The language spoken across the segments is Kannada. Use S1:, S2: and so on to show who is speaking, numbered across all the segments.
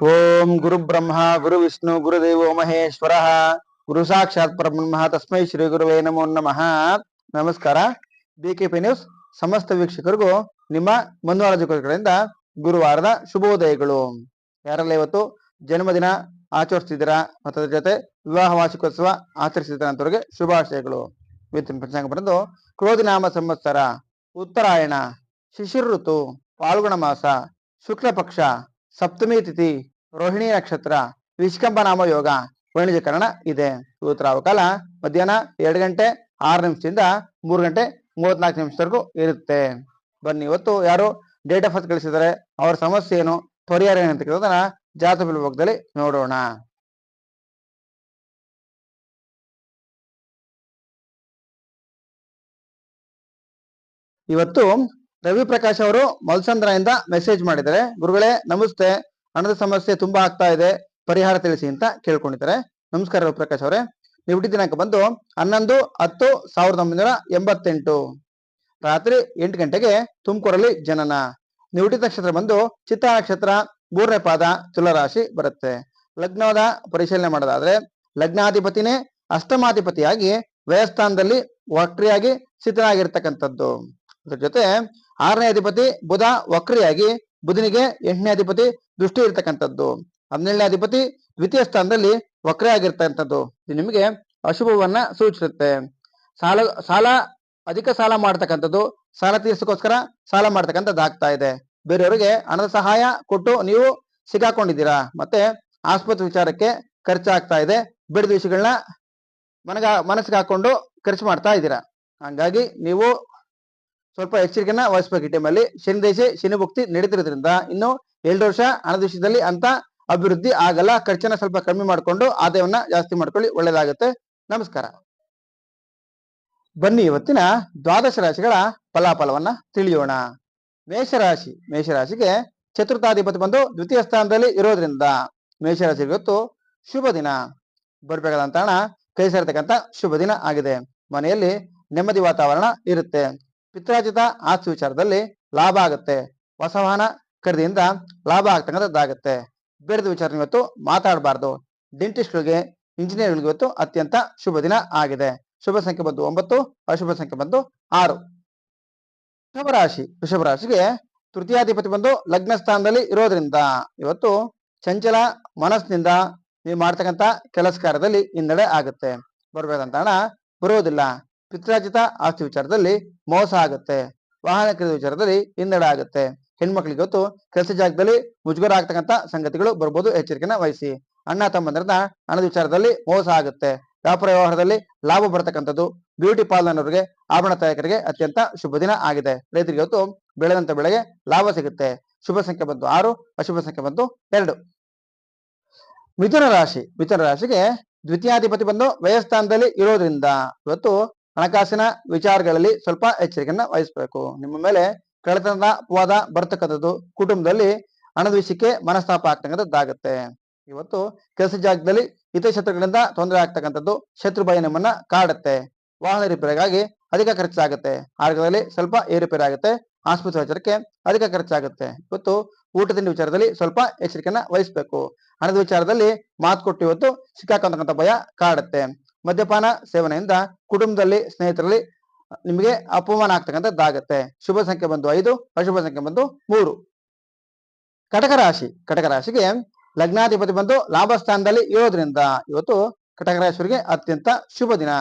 S1: ಓಂ ಗುರು ಬ್ರಹ್ಮ, ಗುರು ವಿಷ್ಣು ಗುರುದೇವೋ ಮಹೇಶ್ವರ. ಗುರು ಸಾಕ್ಷಾತ್ ಪರಬ್ರಹ್ಮ. ತಸ್ಮೈ ಶ್ರೀ ಗುರುವೇ ನಮೋ ನಮಃ. ನಮಸ್ಕಾರ. ಬಿಕೆಪಿ ನ್ಯೂಸ್ ಸಮಸ್ತ ವೀಕ್ಷಕರಿಗೂ ನಿಮ್ಮ ಮನೋರಂಜಕರಿಂದ ಗುರುವಾರದ ಶುಭೋದಯಗಳು. ಯಾರೆಲ್ಲ ಇವತ್ತು ಜನ್ಮದಿನ ಆಚರಿಸ್ತಿದ್ದೀರಾ ಮತ್ತು ಅದ್ರ ಜೊತೆ ವಿವಾಹ ವಾರ್ಷಿಕೋತ್ಸವ ಆಚರಿಸಿದ್ದೀರಾ ಅಂತವ್ರಿಗೆ ಶುಭಾಶಯಗಳು. ಇವತ್ತಿನ ಪಂಚಾಂಗ ಬರೆದು ಕ್ರೋಧಿನಾಮ ಸಂವತ್ಸರ, ಉತ್ತರಾಯಣ, ಶಿಶಿರ ಋತು, ಪಾಲ್ಗುಣ ಮಾಸ ಶುಕ್ಲ ಪಕ್ಷ ಸಪ್ತಮಿ ತಿಥಿ, ರೋಹಿಣಿ ನಕ್ಷತ್ರ ವಿಷ್ಕಂಭ ನಾಮ ಯೋಗ, ವಾಣಿಜ್ಯಕರಣ ಇದೆ. ಕಾಲ ಮಧ್ಯಾಹ್ನ ಎರಡು ಗಂಟೆ ಆರು ನಿಮಿಷದಿಂದ ಮೂರು ಗಂಟೆ ಮೂವತ್ನಾಲ್ಕು ನಿಮಿಷದವರೆಗೂ ಇರುತ್ತೆ. ಬನ್ನಿ, ಇವತ್ತು ಯಾರು ಡೇಟ್ ಆಫ್ ಬರ್ತ್ ಕಳಿಸಿದರೆ, ಅವರ ಸಮಸ್ಯೆ ಏನು, ಪರಿಹಾರ ಅಂತ ಕೇಳೋದನ್ನ ಜಾತಕ ವಿಭಾಗದಲ್ಲಿ ನೋಡೋಣ. ಇವತ್ತು ರವಿ ಪ್ರಕಾಶ್ ಅವರು ಮಲ್ಸಂದ್ರದಿಂದ ಮೆಸೇಜ್ ಮಾಡಿದ್ದಾರೆ. ಗುರುಗಳೇ, ನಮಸ್ತೆ. ಹಣದ ಸಮಸ್ಯೆ ತುಂಬಾ ಆಗ್ತಾ ಇದೆ. ಪರಿಹಾರ ತಿಳಿಸಿ ಅಂತ ಕೇಳ್ಕೊಂಡಿದ್ದಾರೆ. ನಮಸ್ಕಾರ ರವಿ ಪ್ರಕಾಶ್ ಅವರೇ. ನೀವು ದಿನಾಂಕ ಬಂದು ಹನ್ನೊಂದು ಹತ್ತು ಸಾವಿರದ ಒಂಬೈನೂರ ಎಂಬತ್ತೆಂಟು. ರಾತ್ರಿ ಎಂಟು ಗಂಟೆಗೆ ತುಮಕೂರಲ್ಲಿ ಜನನ. ನೀವು ಹುಟ್ಟಿದ ನಕ್ಷತ್ರ ಬಂದು ಚಿತ್ರ ನಕ್ಷತ್ರ, ಮೂರನೇ ಪಾದ, ತುಲರಾಶಿ ಬರುತ್ತೆ. ಲಗ್ನದ ಪರಿಶೀಲನೆ ಮಾಡೋದಾದ್ರೆ, ಲಗ್ನಾಧಿಪತಿನೇ ಅಷ್ಟಮಾಧಿಪತಿಯಾಗಿ ವ್ಯಯಸ್ಥಾನದಲ್ಲಿ ವಕ್ರಿಯಾಗಿ ಸ್ಥಿತನಾಗಿರ್ತಕ್ಕಂಥದ್ದು. ಅದ್ರ ಜೊತೆ ಆರನೇ ಅಧಿಪತಿ ಬುಧ ವಕ್ರಿಯಾಗಿ, ಬುಧನಿಗೆ ಎಂಟನೇ ಅಧಿಪತಿ ದೃಷ್ಟಿ ಇರ್ತಕ್ಕಂಥದ್ದು. ಹದಿನೇಳನೇ ಅಧಿಪತಿ ದ್ವಿತೀಯ ಸ್ಥಾನದಲ್ಲಿ ವಕ್ರ ಆಗಿರ್ತಕ್ಕಂಥದ್ದು ಇದು ನಿಮಗೆ ಅಶುಭವನ್ನ ಸೂಚಿಸುತ್ತೆ. ಸಾಲ ಸಾಲ, ಅಧಿಕ ಸಾಲ ಮಾಡ್ತಕ್ಕಂಥದ್ದು, ಸಾಲ ತೀರ್ಸಕ್ಕೋಸ್ಕರ ಸಾಲ ಮಾಡ್ತಕ್ಕಂಥದ್ದು ಆಗ್ತಾ ಇದೆ. ಬೇರೆಯವರಿಗೆ ಹಣದ ಸಹಾಯ ಕೊಟ್ಟು ನೀವು ಸಿಗಾಕೊಂಡಿದ್ದೀರಾ? ಮತ್ತೆ ಆಸ್ಪತ್ರೆ ವಿಚಾರಕ್ಕೆ ಖರ್ಚಾಗ್ತಾ ಇದೆ. ಬಿಡದ ವಿಷಯಗಳನ್ನ ಮನಗ, ಮನಸ್ಸಿಗೆ ಹಾಕೊಂಡು ಖರ್ಚು ಮಾಡ್ತಾ ಇದ್ದೀರಾ? ಹಂಗಾಗಿ ನೀವು ಸ್ವಲ್ಪ ಎಚ್ಚರಿಕೆಯನ್ನ ವಹಿಸ್ಬೇಕು ಈ ಟೈಮಲ್ಲಿ ಶನಿ ದೇಶ, ಶನಿ ಭಕ್ತಿ ನಡೀತಿರೋದ್ರಿಂದ ಇನ್ನು ಎರಡು ವರ್ಷ ಹಣದ ಅಂತ ಅಭಿವೃದ್ಧಿ ಆಗಲ್ಲ. ಖರ್ಚನ್ನ ಸ್ವಲ್ಪ ಕಮ್ಮಿ ಮಾಡಿಕೊಂಡು ಆದಾಯವನ್ನ ಜಾಸ್ತಿ ಮಾಡ್ಕೊಳ್ಳಿ, ಒಳ್ಳೇದಾಗುತ್ತೆ. ನಮಸ್ಕಾರ. ಬನ್ನಿ ಇವತ್ತಿನ ದ್ವಾದಶ ರಾಶಿಗಳ ಫಲಾಫಲವನ್ನ ತಿಳಿಯೋಣ. ಮೇಷರಾಶಿ, ಮೇಷರಾಶಿಗೆ ಚತುರ್ಥಾಧಿಪತಿ ಬಂದು ದ್ವಿತೀಯ ಸ್ಥಾನದಲ್ಲಿ ಇರೋದ್ರಿಂದ ಮೇಷರಾಶಿ ಇವತ್ತು ಶುಭ ದಿನ. ಬರ್ಬೇಕಾದಂತ ಹಣ ಕೈ ಸೇರತಕ್ಕಂತ ಶುಭ ದಿನ ಆಗಿದೆ. ಮನೆಯಲ್ಲಿ ನೆಮ್ಮದಿ ವಾತಾವರಣ ಇರುತ್ತೆ. ಪಿತ್ರಾಜಿತ ಆಸ್ತಿ ವಿಚಾರದಲ್ಲಿ ಲಾಭ ಆಗುತ್ತೆ. ಹೊಸ ವಾಹನ ಖರೀದಿಯಿಂದ ಲಾಭ ಆಗ್ತಕ್ಕಂಥದ್ದಾಗುತ್ತೆ. ಬೇರೆದ ವಿಚಾರ ಇವತ್ತು ಮಾತಾಡಬಾರ್ದು. ಡೆಂಟಿಸ್ಟ್ಗಳಿಗೆ, ಇಂಜಿನಿಯರ್ಗಳಿಗೆ ಇವತ್ತು ಅತ್ಯಂತ ಶುಭ ದಿನ ಆಗಿದೆ. ಶುಭ ಸಂಖ್ಯೆ ಬಂದು ಒಂಬತ್ತು, ಅಶುಭ ಸಂಖ್ಯೆ ಬಂದು ಆರು. ವೃಷಭ ರಾಶಿ ವೃಷಭ ರಾಶಿಗೆ ತೃತೀಯಾಧಿಪತಿ ಬಂದು ಲಗ್ನ ಸ್ಥಾನದಲ್ಲಿ ಇರೋದ್ರಿಂದ ಇವತ್ತು ಚಂಚಲ ಮನಸ್ಸಿನಿಂದ ನೀವು ಮಾಡ್ತಕ್ಕಂಥ ಕೆಲಸ ಕಾರ್ಯದಲ್ಲಿ ಹಿನ್ನಡೆ ಆಗುತ್ತೆ. ಬರ್ಬೇಕಂತ ಹಣ ಬರೋದಿಲ್ಲ. ಪಿತ್ರಾಜಿತ ಆಸ್ತಿ ವಿಚಾರದಲ್ಲಿ ಮೋಸ ಆಗುತ್ತೆ. ವಾಹನ ಖರೀದಿ ವಿಚಾರದಲ್ಲಿ ಹಿನ್ನಡೆ ಆಗುತ್ತೆ. ಹೆಣ್ಮಕ್ಳಿಗೆ ಇವತ್ತು ಕೆಲಸ ಜಾಗದಲ್ಲಿ ಮುಜುಗರ ಆಗ್ತಕ್ಕಂಥ ಸಂಗತಿಗಳು ಬರ್ಬೋದು. ಎಚ್ಚರಿಕೆನ ವಹಿಸಿ. ಅಣ್ಣ ತಮ್ಮಂದಿರದ ಹಣದ ವಿಚಾರದಲ್ಲಿ ಮೋಸ ಆಗುತ್ತೆ. ವ್ಯಾಪಾರ ವ್ಯವಹಾರದಲ್ಲಿ ಲಾಭ ಬರತಕ್ಕಂಥದ್ದು ಬ್ಯೂಟಿ ಪಾರ್ಲರ್ನವರಿಗೆ ಆಭರಣ ತಯಾರಕರಿಗೆ ಅತ್ಯಂತ ಶುಭ ದಿನ ಆಗಿದೆ. ರೈತರಿಗೆ ಗೊತ್ತು, ಬೆಳೆದಂತ ಬೆಳೆಗೆ ಲಾಭ ಸಿಗುತ್ತೆ. ಶುಭ ಸಂಖ್ಯೆ ಬಂತು ಆರು, ಅಶುಭ ಸಂಖ್ಯೆ ಬಂತು ಎರಡು. ಮಿಥುನ ರಾಶಿ. ಮಿಥುನ ರಾಶಿಗೆ ದ್ವಿತೀಯಾಧಿಪತಿ ಬಂದು ವಯಸ್ಥಾನದಲ್ಲಿ ಇರೋದ್ರಿಂದ ಇವತ್ತು ಹಣಕಾಸಿನ ವಿಚಾರಗಳಲ್ಲಿ ಸ್ವಲ್ಪ ಎಚ್ಚರಿಕೆಯನ್ನ ವಹಿಸಬೇಕು. ನಿಮ್ಮ ಮೇಲೆ ಕಳೆತನದ ಅಪವಾದ ಬರ್ತಕ್ಕಂಥದ್ದು ಕುಟುಂಬದಲ್ಲಿ ಹಣದ ವಿಷಯಕ್ಕೆ ಮನಸ್ತಾಪ ಆಗ್ತಕ್ಕಂಥದ್ದಾಗತ್ತೆ. ಇವತ್ತು ಕೆಲಸ ಜಾಗದಲ್ಲಿ ಹಿತಶತ್ರುಗಳಿಂದ ತೊಂದರೆ ಆಗ್ತಕ್ಕಂಥದ್ದು ಶತ್ರು ಭಯ ನಿಮ್ಮನ್ನ ಕಾಡುತ್ತೆ. ವಾಹನ ರಿಪೇರಿಗಾಗಿ ಅಧಿಕ ಖರ್ಚಾಗುತ್ತೆ. ಆರೋಗ್ಯದಲ್ಲಿ ಸ್ವಲ್ಪ ಏರುಪೇರು ಆಗುತ್ತೆ. ಆಸ್ಪತ್ರೆ ವಿಚಾರಕ್ಕೆ ಅಧಿಕ ಖರ್ಚಾಗುತ್ತೆ. ಇವತ್ತು ಊಟ ತಿಂಡಿ ವಿಚಾರದಲ್ಲಿ ಸ್ವಲ್ಪ ಎಚ್ಚರಿಕೆಯನ್ನ ವಹಿಸಬೇಕು. ಹಣದ ವಿಚಾರದಲ್ಲಿ ಮಾತು ಕೊಟ್ಟು ಇವತ್ತು ಸಿಕ್ಕಾಕೊಂತಕ್ಕಂಥ ಭಯ ಕಾಡುತ್ತೆ. ಮದ್ಯಪಾನ ಸೇವನೆಯಿಂದ ಕುಟುಂಬದಲ್ಲಿ ಸ್ನೇಹಿತರಲ್ಲಿ ನಿಮಗೆ ಅಪಮಾನ ಆಗ್ತಕ್ಕಂಥದ್ದಾಗತ್ತೆ ಶುಭ ಸಂಖ್ಯೆ ಬಂದು ಐದು, ಅಶುಭ ಸಂಖ್ಯೆ ಬಂದು ಮೂರು. ಕಟಕ ರಾಶಿ. ಕಟಕ ರಾಶಿಗೆ ಲಗ್ನಾಧಿಪತಿ ಬಂದು ಲಾಭ ಸ್ಥಾನದಲ್ಲಿ ಇರೋದ್ರಿಂದ ಇವತ್ತು ಕಟಕ ರಾಶಿಯವರಿಗೆ ಅತ್ಯಂತ ಶುಭ ದಿನ.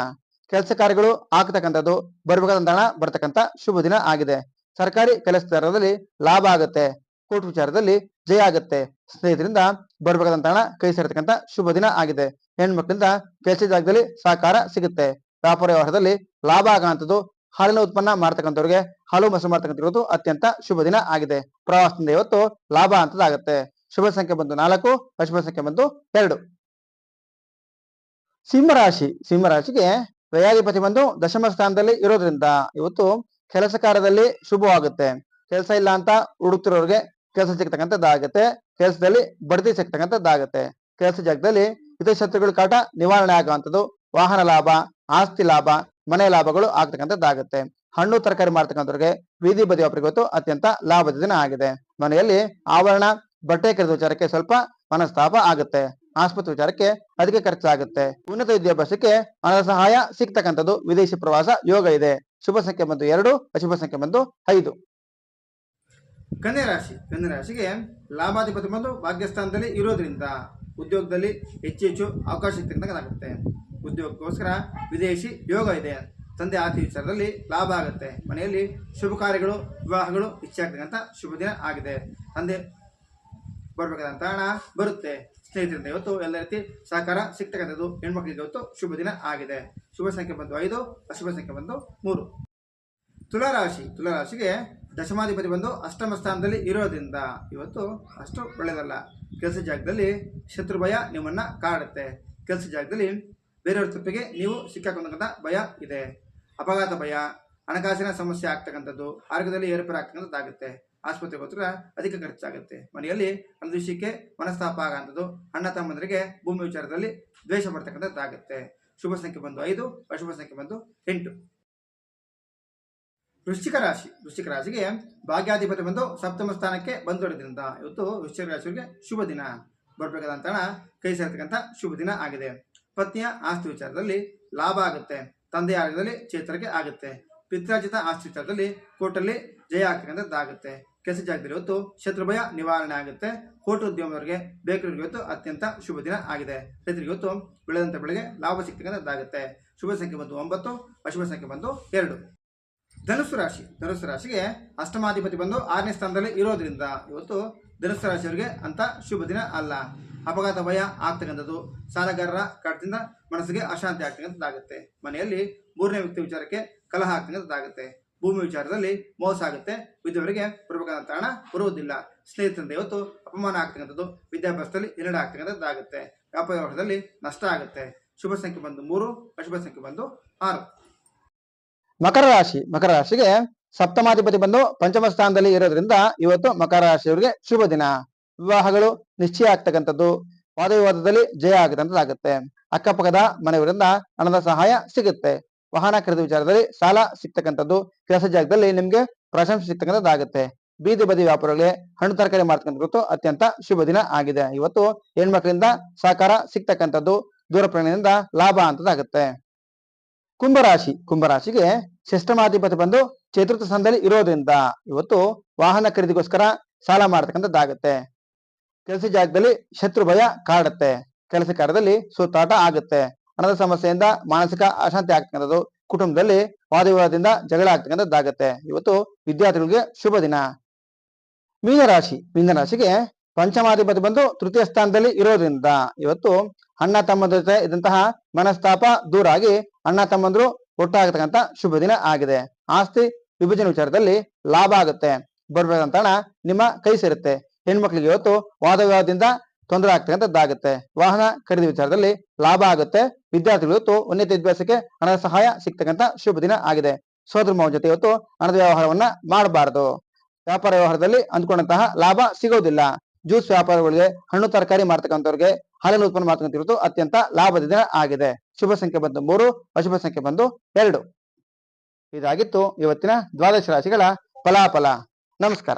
S1: ಕೆಲಸ ಕಾರ್ಯಗಳು ಆಗ್ತಕ್ಕಂಥದ್ದು ಬರ್ಬೇಕಾದಂತ ಹಣ ಬರ್ತಕ್ಕಂಥ ಶುಭ ದಿನ ಆಗಿದೆ. ಸರ್ಕಾರಿ ಕೆಲಸದಾರರಲ್ಲಿ ಲಾಭ ಆಗುತ್ತೆ. ಕೋರ್ಟ್ ವಿಚಾರದಲ್ಲಿ ಜಯ ಆಗುತ್ತೆ. ಸ್ನೇಹಿತರಿಂದ ಬರ್ಬೇಕಾದಂತ ಹಣ ಕೈ ಸೇರತಕ್ಕಂತ ಶುಭ ದಿನ ಆಗಿದೆ. ಹೆಣ್ಮಕ್ಳಿಂದ ಕೆಲಸ ಜಾಗದಲ್ಲಿ ಸಹಕಾರ ಸಿಗುತ್ತೆ. ವ್ಯಾಪಾರ ವ್ಯವಹಾರದಲ್ಲಿ ಲಾಭ ಆಗುವಂಥದ್ದು ಹಾಲಿನ ಉತ್ಪನ್ನ ಮಾಡ್ತಕ್ಕಂಥವ್ರಿಗೆ ಹಾಲು ಮೊಸರು ಮಾಡ್ತಕ್ಕಂಥ ಅತ್ಯಂತ ಶುಭ ದಿನ ಆಗಿದೆ. ಪ್ರವಾಸದಿಂದ ಇವತ್ತು ಲಾಭ ಅಂತದಾಗತ್ತೆ. ಶುಭ ಸಂಖ್ಯೆ ಬಂದು ನಾಲ್ಕು, ಅಶುಭ ಸಂಖ್ಯೆ ಬಂದು ಎರಡು. ಸಿಂಹರಾಶಿ, ಸಿಂಹರಾಶಿಗೆ ವ್ಯಯಾಧಿಪತಿ ಬಂದು ದಶಮ ಸ್ಥಾನದಲ್ಲಿ ಇರೋದ್ರಿಂದ ಇವತ್ತು ಕೆಲಸ ಕಾರ್ಯದಲ್ಲಿ ಶುಭವಾಗುತ್ತೆ. ಕೆಲಸ ಇಲ್ಲ ಅಂತ ಹುಡುಕ್ತಿರೋರಿಗೆ ಕೆಲಸ ಸಿಗ್ತಕ್ಕಂಥದ್ದಾಗತ್ತೆ ಕೆಲಸದಲ್ಲಿ ಬಡ್ತಿ ಸಿಗ್ತಕ್ಕಂಥದ್ದಾಗತ್ತೆ ಕೆಲಸ ಜಾಗದಲ್ಲಿ ಹಿತಶತ್ರುಗಳ ಕಾಟ ನಿವಾರಣೆ ಆಗುವಂಥದ್ದು, ವಾಹನ ಲಾಭ, ಆಸ್ತಿ ಲಾಭ, ಮನೆ ಲಾಭಗಳು ಆಗ್ತಕ್ಕಂಥದ್ದಾಗುತ್ತೆ ಹಣ್ಣು, ತರಕಾರಿ ಮಾಡ್ತಕ್ಕಂಥವ್ರಿಗೆ ಬೀದಿ ಬದಿ ಇವತ್ತು ಅತ್ಯಂತ ಲಾಭದ ದಿನ ಆಗಿದೆ. ಮನೆಯಲ್ಲಿ ಆವರಣ, ಬಟ್ಟೆ ಖರೀದಿ ವಿಚಾರಕ್ಕೆ ಸ್ವಲ್ಪ ಮನಸ್ತಾಪ ಆಗುತ್ತೆ. ಆಸ್ಪತ್ರೆ ವಿಚಾರಕ್ಕೆ ಅಧಿಕ ಖರ್ಚಾಗುತ್ತೆ. ಉನ್ನತ ವಿದ್ಯಾಭ್ಯಾಸಕ್ಕೆ ಹಣದ ಸಹಾಯ ಸಿಗ್ತಕ್ಕಂಥದ್ದು ವಿದೇಶಿ ಪ್ರವಾಸ ಯೋಗ ಇದೆ. ಶುಭ ಸಂಖ್ಯೆ ಬಂದು ಎರಡು, ಅಶುಭ ಸಂಖ್ಯೆ ಬಂದು ಐದು.
S2: ಕನ್ಯಾ ರಾಶಿ. ಕನ್ಯಾ ರಾಶಿಗೆ ಲಾಭಾಧಿಪತಿ ಬಂದು ಭಾಗ್ಯಸ್ಥಾನದಲ್ಲಿ ಇರೋದ್ರಿಂದ ಉದ್ಯೋಗದಲ್ಲಿ ಹೆಚ್ಚು ಹೆಚ್ಚು ಅವಕಾಶ ಸಿಗ್ತಕ್ಕಂಥದ್ದಾಗುತ್ತೆ ಉದ್ಯೋಗಕ್ಕೋಸ್ಕರ ವಿದೇಶಿ ಯೋಗ ಇದೆ. ತಂದೆ ಆತಿ ವಿಚಾರದಲ್ಲಿ ಲಾಭ ಆಗುತ್ತೆ. ಮನೆಯಲ್ಲಿ ಶುಭ ಕಾರ್ಯಗಳು, ವಿವಾಹಗಳು ಹೆಚ್ಚಾಗ್ತಕ್ಕಂಥ ಶುಭ ದಿನ ಆಗಿದೆ. ತಂದೆ ಬರಬೇಕಾದಂಥ ಹಣ ಬರುತ್ತೆ. ಸ್ನೇಹಿತರಿಂದ ಇವತ್ತು ಎಲ್ಲ ರೀತಿ ಸಹಕಾರ ಸಿಗ್ತಕ್ಕಂಥದ್ದು ಹೆಣ್ಮಕ್ಳಿಗೆ ಇವತ್ತು ಶುಭ ದಿನ ಆಗಿದೆ. ಶುಭ ಸಂಖ್ಯೆ ಬಂದು ಐದು, ಅಶುಭ ಸಂಖ್ಯೆ ಬಂದು ಮೂರು. ತುಲಾರಾಶಿ ತುಲಾರಾಶಿಗೆ ದಶಮಾಧಿಪತಿ ಬಂದು ಅಷ್ಟಮ ಸ್ಥಾನದಲ್ಲಿ ಇರೋದ್ರಿಂದ ಇವತ್ತು ಅಷ್ಟು ಒಳ್ಳೆಯದಲ್ಲ ಕೆಲಸ ಜಾಗದಲ್ಲಿ ಶತ್ರು ಭಯ ನಿಮ್ಮನ್ನು ಕಾಡುತ್ತೆ. ಕೆಲಸ ಜಾಗದಲ್ಲಿ ಬೇರೆಯವ್ರ ತಪ್ಪಿಗೆ ನೀವು ಸಿಕ್ಕಾಕೊಂಡಂಥ ಭಯ ಇದೆ. ಅಪಘಾತ ಭಯ, ಹಣಕಾಸಿನ ಸಮಸ್ಯೆ ಆಗ್ತಕ್ಕಂಥದ್ದು, ಆರೋಗ್ಯದಲ್ಲಿ ಏರುಪೇರು ಆಗ್ತಕ್ಕಂಥದ್ದಾಗುತ್ತೆ ಆಸ್ಪತ್ರೆಗೆ ಹೋದ್ರೆ ಅಧಿಕ ಖರ್ಚಾಗುತ್ತೆ. ಮನೆಯಲ್ಲಿ ಒಂದು ವಿಷಯಕ್ಕೆ ಮನಸ್ತಾಪ ಆಗೋಂಥದ್ದು, ಅಣ್ಣ ತಮ್ಮಂದರಿಗೆ ಭೂಮಿ ವಿಚಾರದಲ್ಲಿ ದ್ವೇಷ ಬರ್ತಕ್ಕಂಥದ್ದಾಗುತ್ತೆ. ಶುಭ ಸಂಖ್ಯೆ ಬಂದು ಐದು, ಅಶುಭ ಸಂಖ್ಯೆ ಬಂದು ಎಂಟು. ವೃಶ್ಚಿಕ ರಾಶಿ, ವೃಶ್ಚಿಕ ರಾಶಿಗೆ ಭಾಗ್ಯಾಧಿಪತಿ ಬಂದು ಸಪ್ತಮ ಸ್ಥಾನಕ್ಕೆ ಬಂದೊಡೆದ್ರಿಂದ ಇವತ್ತು ವೃಶ್ಚಿಕ ರಾಶಿಯವರಿಗೆ ಶುಭ ದಿನ. ಬರಬೇಕಾದಂತ ಹಣ, ಕೈ ಸೇರ್ತಕ್ಕಂಥ ಶುಭ ದಿನ ಆಗಿದೆ. ಪತ್ನಿಯ ಆಸ್ತಿ ವಿಚಾರದಲ್ಲಿ ಲಾಭ ಆಗುತ್ತೆ. ತಂದೆಯ ಆರೋಗ್ಯದಲ್ಲಿ ಚೇತರಿಕೆ ಆಗುತ್ತೆ. ಪಿತ್ರಾಜಿತ ಆಸ್ತಿ ವಿಚಾರದಲ್ಲಿ ಕೋರ್ಟಲ್ಲಿ ಜಯ ಆಗ್ತಕ್ಕಂಥದ್ದಾಗುತ್ತೆ. ಕೆಲಸ ಜಾಗದಲ್ಲಿ ಇವತ್ತು ಶತ್ರುಭಯ ನಿವಾರಣೆ ಆಗುತ್ತೆ. ಹೋಟೆಲ್ ಉದ್ಯಮದವರಿಗೆ ಬೇಕರಿಗೆ ಇವತ್ತು ಅತ್ಯಂತ ಶುಭ ದಿನ ಆಗಿದೆ. ರೈತರಿಗೆ ಇವತ್ತು ಬೆಳೆದಂಥ ಬೆಳೆಗೆ ಲಾಭ ಸಿಗ್ತಕ್ಕಂಥದ್ದಾಗುತ್ತೆ. ಶುಭ ಸಂಖ್ಯೆ ಬಂದು ಒಂಬತ್ತು, ಅಶುಭ ಸಂಖ್ಯೆ ಬಂದು ಎರಡು. ಧನುಸ್ಸು ರಾಶಿ. ಧನುಸ್ಸು ರಾಶಿಗೆ ಅಷ್ಟಮಾಧಿಪತಿ ಬಂದು ಆರನೇ ಸ್ಥಾನದಲ್ಲಿ ಇರೋದ್ರಿಂದ ಇವತ್ತು ಧನುಸ್ಸು ರಾಶಿಯವರಿಗೆ ಅಂತ ಶುಭ ದಿನ ಅಲ್ಲ. ಅಪಘಾತ ಭಯ ಆಗ್ತಕ್ಕಂಥದ್ದು, ಸಾಲಗಾರರ ಕಾಟದಿಂದ ಮನಸ್ಸಿಗೆ ಅಶಾಂತಿ ಆಗ್ತಕ್ಕಂಥದ್ದಾಗುತ್ತೆ. ಮನೆಯಲ್ಲಿ ಮೂರನೇ ವ್ಯಕ್ತಿ ವಿಚಾರಕ್ಕೆ ಕಲಹ ಆಗ್ತಕ್ಕಂಥದ್ದಾಗುತ್ತೆ. ಭೂಮಿ ವಿಚಾರದಲ್ಲಿ ಮೋಸ ಆಗುತ್ತೆ. ವಿದ್ಯವರಿಗೆ ಬರಬೇಕಾದಂಥ ತಾಣ ಬರುವುದಿಲ್ಲ. ಸ್ನೇಹಿತರಿಂದ ಇವತ್ತು ಅಪಮಾನ ಆಗ್ತಕ್ಕಂಥದ್ದು, ವಿದ್ಯಾಭ್ಯಾಸದಲ್ಲಿ ಹಿನ್ನಡೆ ಆಗ್ತಕ್ಕಂಥದ್ದಾಗುತ್ತೆ. ವ್ಯಾಪಾರ ವ್ಯವಹಾರದಲ್ಲಿ ನಷ್ಟ ಆಗುತ್ತೆ. ಶುಭ ಸಂಖ್ಯೆ ಬಂದು ಮೂರು, ಅಶುಭ ಸಂಖ್ಯೆ ಬಂದು ಆರು.
S1: ಮಕರ ರಾಶಿ. ಮಕರ ರಾಶಿಗೆ ಸಪ್ತಮಾಧಿಪತಿ ಬಂದು ಪಂಚಮ ಸ್ಥಾನದಲ್ಲಿ ಇರೋದ್ರಿಂದ ಇವತ್ತು ಮಕರ ರಾಶಿಯವರಿಗೆ ಶುಭ ದಿನ. ವಿವಾಹಗಳು ನಿಶ್ಚಯ ಆಗ್ತಕ್ಕಂಥದ್ದು. ವಾದವಿವಾದದಲ್ಲಿ ಜಯ ಆಗತಕ್ಕಂಥದ್ದಾಗುತ್ತೆ ಅಕ್ಕಪಕ್ಕದ ಮನೆಯವರಿಂದ ಹಣದ ಸಹಾಯ ಸಿಗುತ್ತೆ. ವಾಹನ ಖರೀದಿ ವಿಚಾರದಲ್ಲಿ ಸಾಲ ಸಿಗ್ತಕ್ಕಂಥದ್ದು. ಕೆಲಸ ಜಾಗದಲ್ಲಿ ನಿಮ್ಗೆ ಪ್ರಶಂಸೆ ಸಿಗ್ತಕ್ಕಂಥದ್ದಾಗುತ್ತೆ ಬೀದಿ ಬದಿ ವ್ಯಾಪಾರಗಳಿಗೆ ಹಣ್ಣು ತರಕಾರಿ ಮಾಡ್ತಕ್ಕಂಥದ್ದು ಅತ್ಯಂತ ಶುಭ ದಿನ ಆಗಿದೆ. ಇವತ್ತು ಹೆಣ್ಮಕ್ಳಿಂದ ಸಹಕಾರ ಸಿಗ್ತಕ್ಕಂಥದ್ದು. ದೂರ ಪ್ರಯಾಣದಿಂದ ಲಾಭ ಅಂತದಾಗುತ್ತೆ. ಕುಂಭರಾಶಿ. ಕುಂಭರಾಶಿಗೆ ಷಷ್ಠಮಾಧಿಪತಿ ಬಂದು ಚತುರ್ಥ ಸ್ಥಾನದಲ್ಲಿ ಇರೋದ್ರಿಂದ ಇವತ್ತು ವಾಹನ ಖರೀದಿಗೋಸ್ಕರ ಸಾಲ ಮಾಡ್ತಕ್ಕಂಥದ್ದಾಗುತ್ತೆ. ಕೆಲಸ ಜಾಗದಲ್ಲಿ ಶತ್ರು ಭಯ ಕಾಡುತ್ತೆ. ಕೆಲಸ ಕಾರ್ಯದಲ್ಲಿ ಸುತ್ತಾಟ ಆಗುತ್ತೆ. ಹಣದ ಸಮಸ್ಯೆಯಿಂದ ಮಾನಸಿಕ ಅಶಾಂತಿ ಆಗ್ತಕ್ಕಂಥದ್ದು ಕುಟುಂಬದಲ್ಲಿ ವಾದವಿವಾದದಿಂದ ಜಗಳ ಆಗ್ತಕ್ಕಂಥದ್ದಾಗುತ್ತೆ. ಇವತ್ತು ವಿದ್ಯಾರ್ಥಿಗಳಿಗೆ ಶುಭ ದಿನ. ಮೀನರಾಶಿ. ಮೀನರಾಶಿಗೆ ಪಂಚಮಾಧಿಪತಿ ಬಂದು ತೃತೀಯ ಸ್ಥಾನದಲ್ಲಿ ಇರೋದ್ರಿಂದ ಇವತ್ತು ಅಣ್ಣ ತಮ್ಮ ಜೊತೆ ಇದ್ದಂತಹ ಮನಸ್ತಾಪ ದೂರ ಆಗಿ ಅಣ್ಣ ತಮ್ಮಂದ್ರು ಒಟ್ಟಾಗತಕ್ಕಂತ ಶುಭ ದಿನ ಆಗಿದೆ. ಆಸ್ತಿ ವಿಭಜನೆ ವಿಚಾರದಲ್ಲಿ ಲಾಭ ಆಗುತ್ತೆ. ಬರ್ಬೇಕಂತ ನಿಮ್ಮ ಕೈ ಸೇರುತ್ತೆ. ಹೆಣ್ಮಕ್ಳಿಗೆ ಇವತ್ತು ವಾದ ವಿವಾದದಿಂದ ತೊಂದರೆ ಆಗ್ತಕ್ಕಂಥದ್ದಾಗುತ್ತೆ. ವಾಹನ ಖರೀದಿ ವಿಚಾರದಲ್ಲಿ ಲಾಭ ಆಗುತ್ತೆ. ವಿದ್ಯಾರ್ಥಿಗಳು ಇವತ್ತು ಉನ್ನತ ವಿದ್ಯಾಭ್ಯಾಸಕ್ಕೆ ಹಣದ ಸಹಾಯ ಸಿಗ್ತಕ್ಕಂಥ ಶುಭ ದಿನ ಆಗಿದೆ. ಸೋದರ ಮಾವನ ಜೊತೆ ಇವತ್ತು ಹಣದ ವ್ಯವಹಾರವನ್ನ ಮಾಡಬಾರದು. ವ್ಯಾಪಾರ ವ್ಯವಹಾರದಲ್ಲಿ ಅಂದ್ಕೊಂಡಂತಹ ಲಾಭ ಸಿಗೋದಿಲ್ಲ. ಜ್ಯೂಸ್ ವ್ಯಾಪಾರಗಳಿಗೆ, ಹಣ್ಣು ತರಕಾರಿ ಮಾಡ್ತಕ್ಕಂಥವ್ರಿಗೆ ಹಾಲಿನ ಉತ್ಪನ್ನ ಮಾಡ್ತಕ್ಕಂಥ ಅತ್ಯಂತ ಲಾಭದ ದಿನ ಆಗಿದೆ. ಶುಭ ಸಂಖ್ಯೆ ಬಂದು ಮೂರು, ಅಶುಭ ಸಂಖ್ಯೆ ಬಂದು ಎರಡು. ಇದಾಗಿತ್ತು ಇವತ್ತಿನ ದ್ವಾದಶ ರಾಶಿಗಳ ಫಲಾಫಲ. ನಮಸ್ಕಾರ.